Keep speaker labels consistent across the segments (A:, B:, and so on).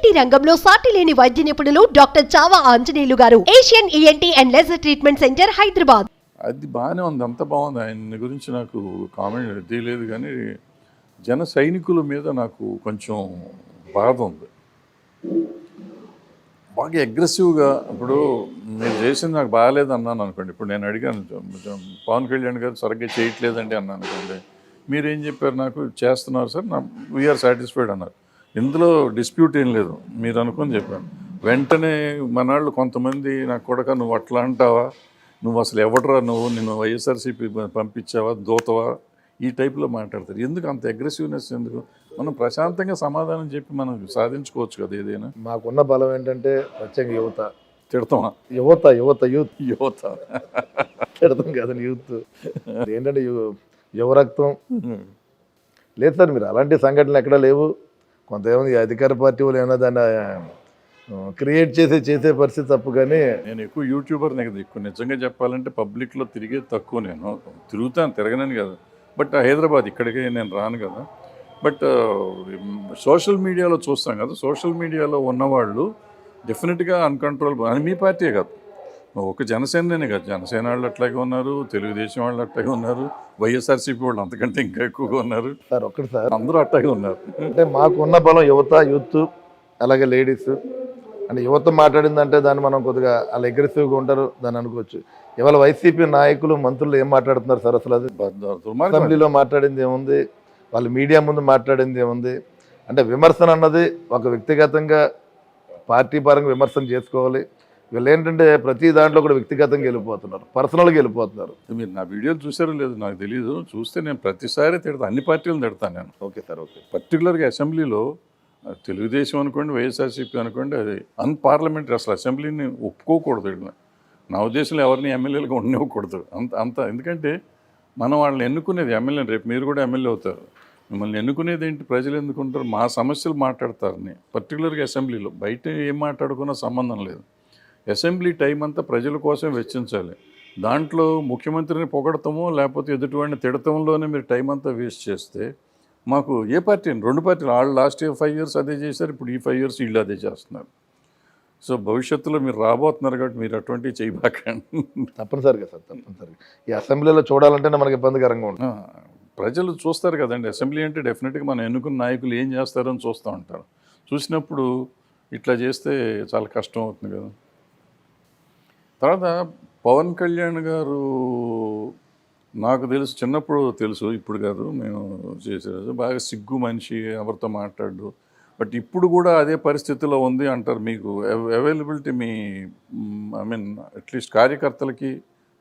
A: ENT రంగంలో సాటి లేని వైద్య నిపుణులు doctor Chava Anjaneyulu garu? Asian ENT and laser treatment centre Hyderabad.
B: అది బాగానే ఉంది. అంత బాగుంది. ఆయన గురించి నాకు కామెంట్ తెలియలేదు కానీ జన సైనికుల మీద నాకు కొంచెం బాధ ఉంది. బాగా అగ్రెసివ్గా ఇప్పుడు మీరు చేసింది నాకు బాగాలేదు అన్నాను అనుకోండి. ఇప్పుడు నేను అడిగాను పవన్ కళ్యాణ్ గారు సరిగ్గా చేయట్లేదండి అన్నాను అనుకోండి. మీరేం చెప్పారు నాకు? చేస్తున్నారు సార్. నా వీఆర్ సాటిస్ఫైడ్ అన్నారు. ఇందులో డిస్ప్యూట్ ఏం లేదు. మీరు అనుకొని చెప్పాను వెంటనే మనాళ్ళు కొంతమంది నాకు కొడక నువ్వు అట్లా అంటావా? నువ్వు అసలు ఎవడరా నువ్వు? నిన్ను వైఎస్ఆర్సీపీ పంపించావా? దోతవా? ఈ టైప్లో మాట్లాడతారు. ఎందుకు అంత అగ్రెసివ్నెస్ ఎందుకు? మనం ప్రశాంతంగా సమాధానం చెప్పి మనం సాధించుకోవచ్చు కదా ఏదైనా.
C: మాకున్న బలం ఏంటంటే ప్రత్యేక యువత.
B: తిడతామా?
C: యువత యువత యూత్.
B: యువత.
C: తిడతాం కదండి యూత్. ఏంటంటే యువరక్తం. లేదు సార్ మీరు అలాంటి సంఘటనలు ఎక్కడా లేవు. కొంత అధికార పార్టీ వాళ్ళు ఏమైనా దాన్ని క్రియేట్ చేసే చేసే పరిస్థితి తప్పు కానీ
B: నేను ఎక్కువ యూట్యూబర్ కదా ఎక్కువ నిజంగా చెప్పాలంటే పబ్లిక్లో తిరిగే తక్కువ నేను. తిరుగుతాను తిరగనని కదా. బట్ హైదరాబాద్ ఇక్కడికి నేను రాను కదా. బట్ సోషల్ మీడియాలో చూస్తాం కదా. సోషల్ మీడియాలో ఉన్నవాళ్ళు డెఫినెట్గా అన్కంట్రోల్ అని మీ పార్టీ కాదు. ఒక జనసేననే కాదు. జనసేన వాళ్ళు అట్లాగే ఉన్నారు తెలుగుదేశం వాళ్ళు అట్లాగే ఉన్నారు వైఎస్ఆర్సీపీ వాళ్ళు అంతకంటే ఇంకా ఎక్కువగా ఉన్నారు.
C: సార్ ఒక్కటి సార్.
B: అందరూ అట్లాగే ఉన్నారు.
C: అంటే మాకున్న బలం యువత యూత్ అలాగే లేడీస్. అంటే యువత మాట్లాడిందంటే దాన్ని మనం కొద్దిగా వాళ్ళు అగ్రెసివ్గా ఉంటారు దాన్ని అనుకోవచ్చు. ఇవాళ వైసీపీ నాయకులు మంత్రులు ఏం మాట్లాడుతున్నారు సార్ అసలు అది? అసెంబ్లీలో మాట్లాడింది ఏముంది? వాళ్ళు మీడియా ముందు మాట్లాడింది ఏముంది? అంటే విమర్శన అన్నది ఒక వ్యక్తిగతంగా పార్టీ పరంగా విమర్శన చేసుకోవాలి. వీళ్ళు ఏంటంటే ప్రతి దాంట్లో కూడా వ్యక్తిగతంగా వెళ్ళిపోతున్నారు. పర్సనల్గా వెళ్ళిపోతున్నారు.
B: మీరు నా వీడియోలు చూసారో లేదు నాకు తెలియదు చూస్తే నేను ప్రతిసారి తిడతాను అన్ని పార్టీలను తిడతాను నేను.
C: Okay sir okay.
B: పర్టికులర్గా అసెంబ్లీలో తెలుగుదేశం అనుకోండి వైఎస్ఆర్సీపీ అనుకోండి అది అన్పార్లమెంటరీ అసలు అసెంబ్లీని ఒప్పుకోకూడదు. నా ఉద్దేశంలో ఎవరిని ఎమ్మెల్యేలుగా ఉండనివ్వకూడదు. అంత అంత ఎందుకంటే మనం వాళ్ళని ఎన్నుకునేది ఎమ్మెల్యే రేపు మీరు కూడా ఎమ్మెల్యే అవుతారు. మిమ్మల్ని ఎన్నుకునేది ఏంటి? ప్రజలు ఎందుకుంటారు? మా సమస్యలు మాట్లాడతారని. పర్టికులర్గా అసెంబ్లీలో బయట ఏం మాట్లాడుకున్నా సంబంధం లేదు. అసెంబ్లీ టైం అంతా ప్రజల కోసం వెచ్చించాలి. దాంట్లో ముఖ్యమంత్రిని పొగడతామో లేకపోతే ఎదుటివాడిని తిడతంలోనే మీరు టైం అంతా వేస్ట్ చేస్తే మాకు ఏ పార్టీ? రెండు పార్టీలు. వాళ్ళు లాస్ట్ ఇయర్ ఫైవ్ ఇయర్స్ అదే చేశారు ఇప్పుడు ఈ ఫైవ్ ఇయర్స్ వీళ్ళు అదే చేస్తున్నారు. సో భవిష్యత్తులో మీరు రాబోతున్నారు కాబట్టి మీరు అటువంటివి చేయబాకండి.
C: తప్పనిసరిగా సార్ తప్పనిసరిగా. ఈ అసెంబ్లీలో చూడాలంటేనే మనకి ఇబ్బందికరంగా ఉంటుంది.
B: ప్రజలు చూస్తారు కదండి. అసెంబ్లీ అంటే డెఫినెట్గా మనం ఎన్నుకున్న నాయకులు ఏం చేస్తారని చూస్తూ ఉంటారు. చూసినప్పుడు ఇట్లా చేస్తే చాలా కష్టం అవుతుంది కదా. తర్వాత పవన్ కళ్యాణ్ గారు నాకు తెలుసు చిన్నప్పుడు తెలుసు ఇప్పుడు కాదు మేము చేసేది బాగా సిగ్గు మనిషి ఎవరితో మాట్లాడు బట్ ఇప్పుడు కూడా అదే పరిస్థితిలో ఉంది అంటారు మీకు. అవైలబిలిటీ మీ ఐ మీన్ అట్లీస్ట్ కార్యకర్తలకి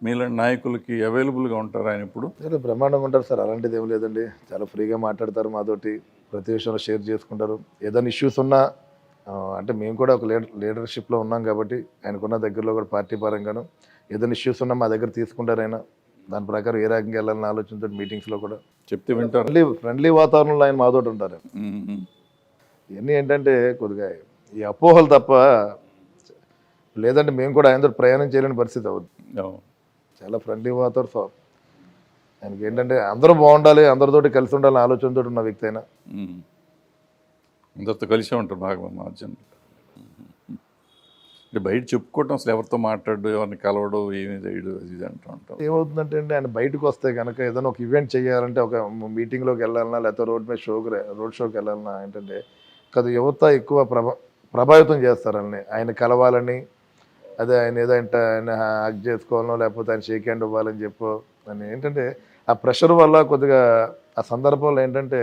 B: మీలాంటి నాయకులకి అవైలబుల్గా ఉంటారు ఆయన ఇప్పుడు?
C: చాలా బ్రహ్మాండంగా ఉంటారు సార్. అలాంటిది ఏం లేదండి. చాలా ఫ్రీగా మాట్లాడతారు మాతోటి. ప్రతి విషయంలో షేర్ చేసుకుంటారు. ఏదైనా ఇష్యూస్ ఉన్నా అంటే మేము కూడా ఒక లీడర్ లీడర్షిప్లో ఉన్నాం కాబట్టి ఆయనకున్న దగ్గరలో కూడా పార్టీ పరంగాను ఏదైనా ఇష్యూస్ ఉన్నా మా దగ్గర తీసుకుంటారు ఆయన దాని ప్రకారం ఏ రకంగా వెళ్ళాలని ఆలోచనతో మీటింగ్స్లో కూడా
B: చెప్తే వింటారు
C: ఫ్రెండ్లీ ఫ్రెండ్లీ వాతావరణంలో ఆయన మాతోటి ఉంటారు. ఇవన్నీ ఏంటంటే కొద్దిగా ఈ అపోహలు తప్ప లేదంటే మేము కూడా ఆయనతో ప్రయాణం చేయలేని పరిస్థితి అవుతుంది. చాలా ఫ్రెండ్లీ వాతావరణం ఆయనకి ఏంటంటే అందరూ బాగుండాలి అందరితోటి కలిసి ఉండాలని ఆలోచనతో ఉన్న వ్యక్తి అయినా.
B: అందరితో కలిసే ఉంటారు బాగా మార్జన్ అంటే బయట చెప్పుకోవటం అసలు ఎవరితో మాట్లాడు ఎవరిని కలవడు ఏమి చేయడు అది ఇది అంటూ ఉంటాం.
C: ఏమవుతుందంటే అండి ఆయన బయటకు వస్తే కనుక ఏదైనా ఒక ఈవెంట్ చేయాలంటే ఒక మీటింగ్లోకి వెళ్ళాలన్నా లేకపోతే రోడ్ మీద షోకి రోడ్ షోకి వెళ్ళాలన్నా ఏంటంటే కదా యువత ఎక్కువ ప్రభా ప్రభావితం చేస్తారని ఆయన కలవాలని అదే ఆయన ఏదంటే ఆయన హక్ చేసుకోవాలనో లేకపోతే ఆయన షేక్ హ్యాండ్ ఇవ్వాలని చెప్పు అని ఏంటంటే ఆ ప్రెషర్ వల్ల కొద్దిగా ఆ సందర్భంలో ఏంటంటే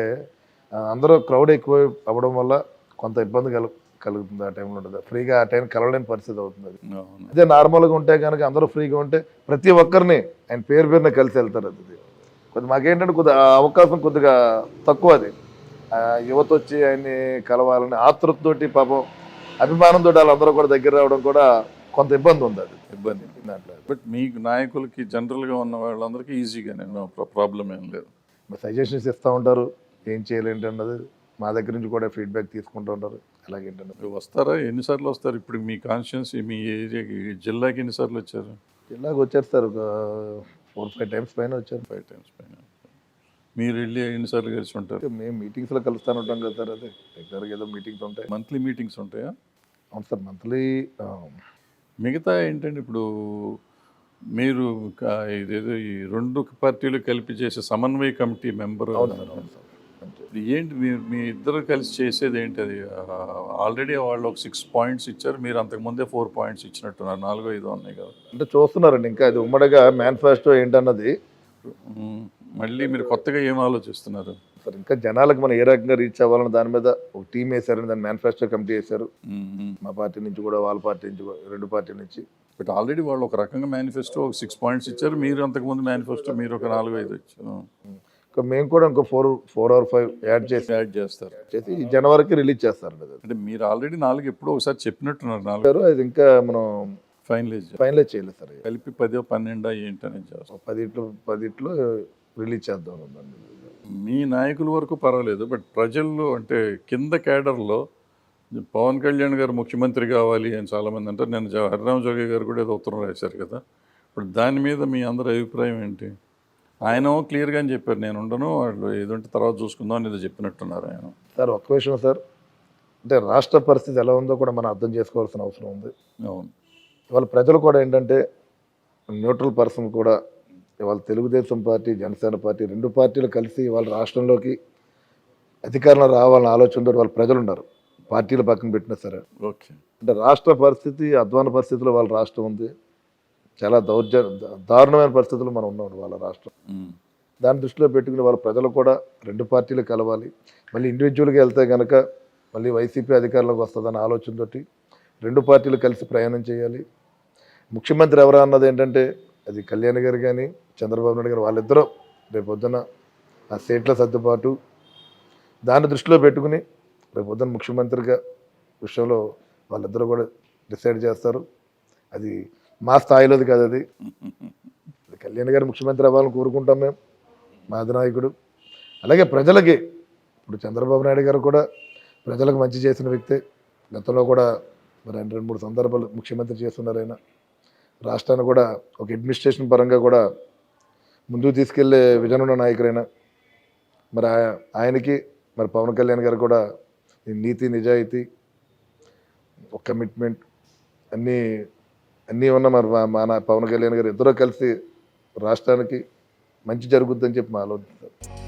C: అందరూ క్రౌడ్ ఎక్కువ అవ్వడం వల్ల కొంత ఇబ్బంది కలు కలుగుతుంది ఆ టైంలో ఉంటుంది. ఫ్రీగా ఆ టైం కలవలేని పరిస్థితి అవుతుంది అది. నార్మల్గా ఉంటే కనుక అందరూ ఫ్రీగా ఉంటే ప్రతి ఒక్కరిని ఆయన పేరు పేరున కలిసి వెళ్తారు అది. కొద్ది మాకేంటంటే కొద్దిగా ఆ అవకాశం కొద్దిగా తక్కువ అది. యువత వచ్చి ఆయన్ని కలవాలని ఆతృతతోటి పాపం అభిమానంతో వాళ్ళందరూ కూడా దగ్గర రావడం కూడా కొంత ఇబ్బంది ఉంది అది.
B: ఇబ్బంది.
C: దాంట్లో
B: బట్ మీకు నాయకులకి జనరల్గా ఉన్న వాళ్ళందరికీ ఈజీగానే ప్రాబ్లం ఏం లేదు.
C: సజెషన్స్ ఇస్తూ ఉంటారు. ఏం చేయాలేంటి అన్నది మా దగ్గర నుంచి కూడా ఫీడ్బ్యాక్ తీసుకుంటూ ఉంటారు. అలాగేంటన్నది
B: మీరు వస్తారా? ఎన్నిసార్లు వస్తారు? ఇప్పుడు మీ కాన్స్టిట్యున్సీ మీ ఏరియాకి జిల్లాకి ఎన్నిసార్లు వచ్చారు?
C: జిల్లాకు వచ్చారు సార్ ఒక ఫోర్ ఫైవ్ టైమ్స్ పైన వచ్చారు.
B: ఫైవ్ టైమ్స్ పైన. మీరు వెళ్ళి ఎన్నిసార్లు కలిసి ఉంటారు?
C: మేము మీటింగ్స్లో కలుస్తాను ఉంటాం కదా సార్ అదే. రెగ్యులర్గా ఏదో మీటింగ్స్ ఉంటాయి.
B: మంత్లీ మీటింగ్స్ ఉంటాయా?
C: అవును సార్ మంత్లీ
B: మిగతా ఏంటంటే ఇప్పుడు మీరు ఇదేదో ఈ రెండు పార్టీలు కలిపి చేసే సమన్వయ కమిటీ మెంబర్
C: అవును సార్ అవును సార్.
B: ఏంటి మీరు మీ ఇద్దరు కలిసి చేసేది ఏంటి అది? ఆల్రెడీ వాళ్ళు ఒక సిక్స్ పాయింట్స్ ఇచ్చారు మీరు అంతకుముందే ఫోర్ పాయింట్స్ ఇచ్చినట్టున్నారు నాలుగో ఐదో ఉన్నాయి కదా.
C: అంటే చూస్తున్నారండి ఇంకా అది ఉమ్మడిగా మేనిఫెస్టో ఏంటన్నది.
B: మళ్ళీ మీరు కొత్తగా ఏం ఆలోచిస్తున్నారు?
C: సార్ ఇంకా జనాలకు మనం ఏ రకంగా రీచ్ అవ్వాలని దాని మీద ఒక టీం వేశారని దాని మేనిఫెస్టో కమిటీ వేశారు. మా పార్టీ నుంచి కూడా వాళ్ళ పార్టీ నుంచి రెండు పార్టీల నుంచి.
B: బట్ ఆల్రెడీ వాళ్ళు ఒక రకంగా మేనిఫెస్టో ఒక సిక్స్ పాయింట్స్ ఇచ్చారు మీరు అంతకుముందు మేనిఫెస్టో మీరు ఒక నాలుగు ఐదు ఇచ్చారు.
C: మేము కూడా ఇంకో four four or five add చేసి
B: యాడ్ చేస్తారు.
C: చేసి జనవరికి రిలీజ్ చేస్తారండి అది.
B: అంటే మీరు ఆల్రెడీ నాలుగు ఎప్పుడో ఒకసారి చెప్పినట్టున్నారు నాలుగు.
C: అది ఇంకా మనం
B: ఫైనలైజ్
C: ఫైనలైజ్ చేయలేదు సార్
B: కలిపి పదో పన్నెండా ఏంటని చేస్తాం.
C: పదిట్లో పదిట్లో రిలీజ్ చేద్దాం.
B: మీ నాయకుల వరకు పర్వాలేదు బట్ ప్రజల్లో అంటే కింద కేడర్లో పవన్ కళ్యాణ్ గారు ముఖ్యమంత్రి కావాలి అని చాలామంది అంటారు. నేను హరిరామ జోగి గారు కూడా ఏదో ఉత్తరం రాశారు కదా. ఇప్పుడు దాని మీద మీ అందరి అభిప్రాయం ఏంటి? ఆయన క్లియర్గా అని చెప్పారు. నేను ఉండను వాళ్ళు ఏదంటే తర్వాత చూసుకుందాం అని ఏదో చెప్పినట్టున్నారు ఆయన.
C: సార్ ఒక్క విషయం సార్. అంటే రాష్ట్ర పరిస్థితి ఎలా ఉందో కూడా మనం అర్థం చేసుకోవాల్సిన అవసరం ఉంది.
B: అవును.
C: వాళ్ళ ప్రజలు కూడా ఏంటంటే న్యూట్రల్ పర్సన్ కూడా వాళ్ళ తెలుగుదేశం పార్టీ జనసేన పార్టీ రెండు పార్టీలు కలిసి వాళ్ళ రాష్ట్రంలోకి అధికారంలో రావాలన్న ఆలోచనతో వాళ్ళ ప్రజలు ఉన్నారు పార్టీలు పక్కన పెట్టినా సరే.
B: ఓకే.
C: అంటే రాష్ట్ర పరిస్థితి అధ్వాన పరిస్థితిలో వాళ్ళ రాష్ట్రం ఉంది. చాలా దౌర్జ దారుణమైన పరిస్థితుల్లో మనం ఉన్నాం వాళ్ళ రాష్ట్రం. దాన్ని దృష్టిలో పెట్టుకుని వాళ్ళ ప్రజలు కూడా రెండు పార్టీలు కలవాలి. మళ్ళీ ఇండివిజువల్గా వెళ్తే కనుక మళ్ళీ వైసీపీ అధికారంలోకి వస్తుందన్న ఆలోచనతోటి రెండు పార్టీలు కలిసి ప్రయాణం చేయాలి. ముఖ్యమంత్రి ఎవరా అన్నది ఏంటంటే అది కళ్యాణ్ గారు కానీ చంద్రబాబు నాయుడు గారు వాళ్ళిద్దరూ రేపు పొద్దున ఆ సీట్ల సర్దుబాటు. దాన్ని దృష్టిలో పెట్టుకుని రేపు పొద్దున ముఖ్యమంత్రిగా విషయంలో వాళ్ళిద్దరూ కూడా డిసైడ్ చేస్తారు. అది మా స్థాయిలోది కాదు అది. అది కళ్యాణ్ గారు ముఖ్యమంత్రి అవ్వాలని కోరుకుంటాం మేము మా అధినాయకుడు. అలాగే ప్రజలకి ఇప్పుడు చంద్రబాబు నాయుడు గారు కూడా ప్రజలకు మంచి చేసిన వ్యక్తే. గతంలో కూడా మరి రెండు రెండు మూడు సందర్భాలు ముఖ్యమంత్రి చేస్తున్నారు ఆయన. రాష్ట్రాన్ని కూడా ఒక అడ్మినిస్ట్రేషన్ పరంగా కూడా ముందుకు తీసుకెళ్ళే విజన్ ఉన్న నాయకుడైన మరి ఆయనకి మరి పవన్ కళ్యాణ్ గారు కూడా ఈ నీతి నిజాయితీ ఒక కమిట్మెంట్ అన్నీ అన్నీ ఉన్న మరి మా- మా నా- పవన్ కళ్యాణ్ గారు ఇద్దరూ కలిసి రాష్ట్రానికి మంచి జరుగుద్దని చెప్పి మా ఆలోచన